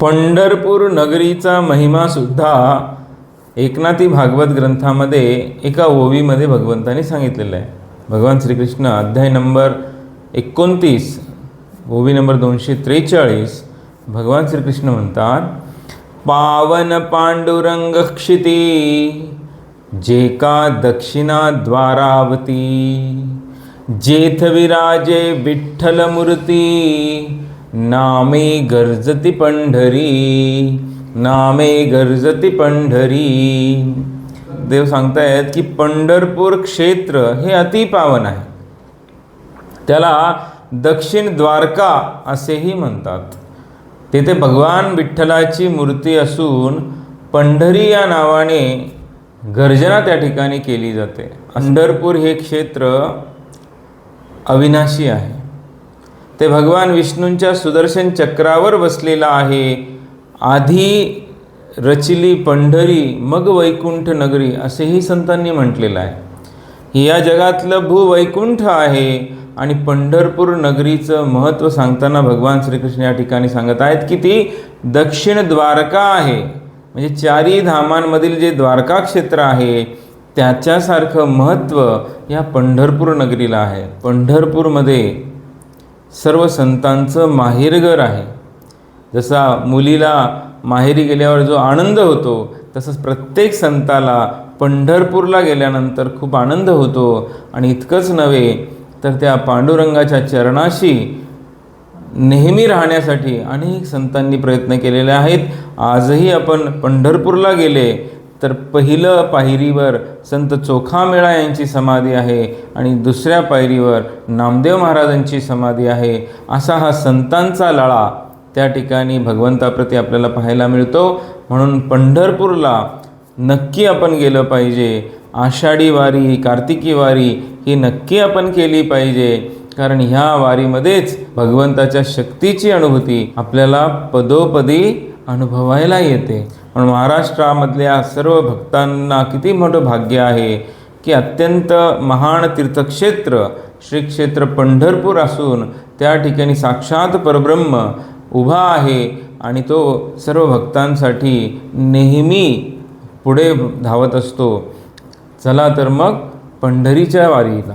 पंढरपूर नगरीचा महिमासुद्धा एकनाथी भागवत ग्रंथामध्ये एका ओवीमध्ये भगवंताने सांगितलेलं आहे. भगवान श्रीकृष्ण अध्याय नंबर एकोणतीस ओवी नंबर दोनशे त्रेचाळीस भगवान श्रीकृष्ण म्हणतात पावन पांडुरंग क्षिती जे का दक्षिणा द्वारावती जेथविराजे विठ्ठल मूर्ती नामे गर्जती पंढरी नामे गर्जती पंढरी. देव सांगतायत की पंढरपूर क्षेत्र हे अतिपावन आहे. त्याला दक्षिण द्वारका असेही म्हणतात. तेथे भगवान विठ्ठलाची मूर्ती असून पंढरी या नावाने गर्जना त्या ठिकाणी केली जाते. पंढरपूर हे क्षेत्र अविनाशी आहे. ते भगवान विष्णूंच्या सुदर्शन चक्रावर बसलेला आहे. आधी रचिली पंढरी मग वैकुंठ नगरी असेही संतांनी म्हटलेलं आहे. या जगातलं भूवैकुंठ आहे आणि पंढरपूर नगरीचं महत्त्व सांगताना भगवान श्रीकृष्ण या ठिकाणी सांगत आहेत की ती दक्षिण द्वारका आहे. म्हणजे चारी धामांमधील जे द्वारका क्षेत्र आहे त्याच्यासारखं महत्त्व या पंढरपूर नगरीला आहे. पंढरपूरमध्ये सर्व संतांचं माहेरघर आहे. जसा मुलीला माहेरी गेल्यावर जो आनंद होतो तसंच प्रत्येक संताला पंढरपूरला गेल्यानंतर खूप आनंद होतो. आणि इतकंच नव्हे तर त्या पांडुरंगाच्या चरणाशी नेहमी राहण्यासाठी अनेक संतांनी प्रयत्न केलेले आहेत. आजही आपण पंढरपूरला गेले तर पहिलं पायरीवर संत चोखामेळा यांची समाधी आहे आणि दुसऱ्या पायरीवर नामदेव महाराजांची समाधी आहे. असा हा संतांचा लळा त्या ठिकाणी भगवंताप्रती आपल्याला पाहायला मिळतो. म्हणून पंढरपूरला नक्की आपण गेलं पाहिजे. आषाढी वारी कार्तिकी वारी ही नक्की आपण केली पाहिजे. कारण ह्या वारीमध्येच भगवंताच्या शक्तीची अनुभूती आपल्याला पदोपदी अनुभवायला येते. म्हणून महाराष्ट्रामधल्या सर्व भक्तांना किती मोठं भाग्य आहे की अत्यंत महान तीर्थक्षेत्र श्री क्षेत्र पंढरपूर असून त्या ठिकाणी साक्षात परब्रह्म उभा आहे आणि तो सर्व भक्तांसाठी नेहमी पुढे धावत असतो. चला तर मग पंढरीच्या वारीला.